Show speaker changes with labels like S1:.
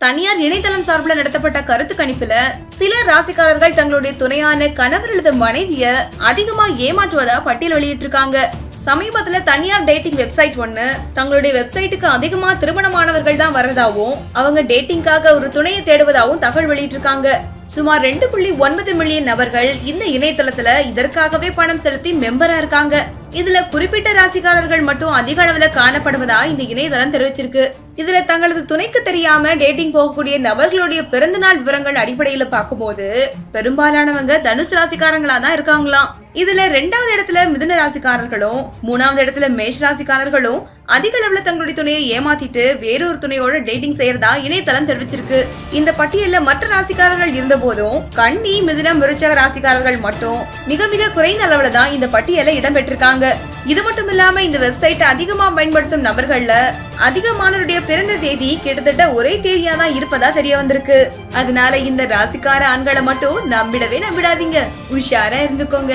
S1: தனியார் இணையதளம் சார்பில் நடத்தப்பட்ட கருத்து கணிப்புல சில ராசிக்காரர்கள் தங்களுடைய துணையான கணவர் அல்லது மனைவிய அதிகமா ஏமாற்றுவதா பட்டியல் வெளியிட்டிருக்காங்க. சமீபத்துல தனியார் டேட்டிங் வெப்சைட் ஒண்ணு தங்களுடைய வெப்சைட்டுக்கு அதிகமா திருமணமானவர்கள் தான் வர்றதாவும் அவங்க டேட்டிங்காக ஒரு துணையை தேடுவதாகவும் தகவல் வெளியிட்டிருக்காங்க. சுமார் ரெண்டு புள்ளி ஒன்பது மில்லியன் நபர்கள் இந்த இணையதளத்துல இதற்காகவே பணம் செலுத்தி மெம்பரா இருக்காங்க. இதுல குறிப்பிட்ட ராசிக்காரர்கள் மட்டும் அதிக அளவுல காணப்படுவதா இந்த இணையதளம் தெரிவிச்சிருக்கு. இதுல தங்களது துணைக்கு தெரியாம டேட்டிங் போகக்கூடிய நபர்களுடைய பிறந்தநாள் விவரங்கள் அடிப்படையில பார்க்கும்போது பெரும்பாலானவங்க தனுசு ராசிக்காரங்களா தான் இருக்காங்களாம். இதுல ரெண்டாவது இடத்துல மிதுன ராசிக்காரர்களும் மூணாவது இடத்துல மேஷ ராசிக்காரர்களும் அதிக அளவுல தங்களுடைய துணையை ஏமாத்திட்டு வேறொரு துணையோட டேட்டிங் செய்யறதா இணையதளம் தெரிவிச்சிருக்கு. இந்த பட்டியல்ல மற்ற ராசிக்காரர்கள் இருந்த போதும் கண்ணி மிதுனம் விருச்சக ராசிக்காரர்கள் மட்டும் மிக மிக குறைந்த அளவுல தான் இந்த பட்டியல இடம்பெற்றிருக்காங்க இது மட்டும் இல்லாம இந்த வெப்சைட் அதிகமா பயன்படுத்தும் நபர்கள்ல அதிகமானவருடைய பிறந்த தேதி கிட்டத்தட்ட ஒரே தேதியா தான் இருப்பதா தெரிய வந்திருக்கு. அதனால இந்த ராசிக்கார ஆண்களை மட்டும் நம்பிடவே நம்பிடாதீங்க. உஷாரா இருந்துக்கோங்க.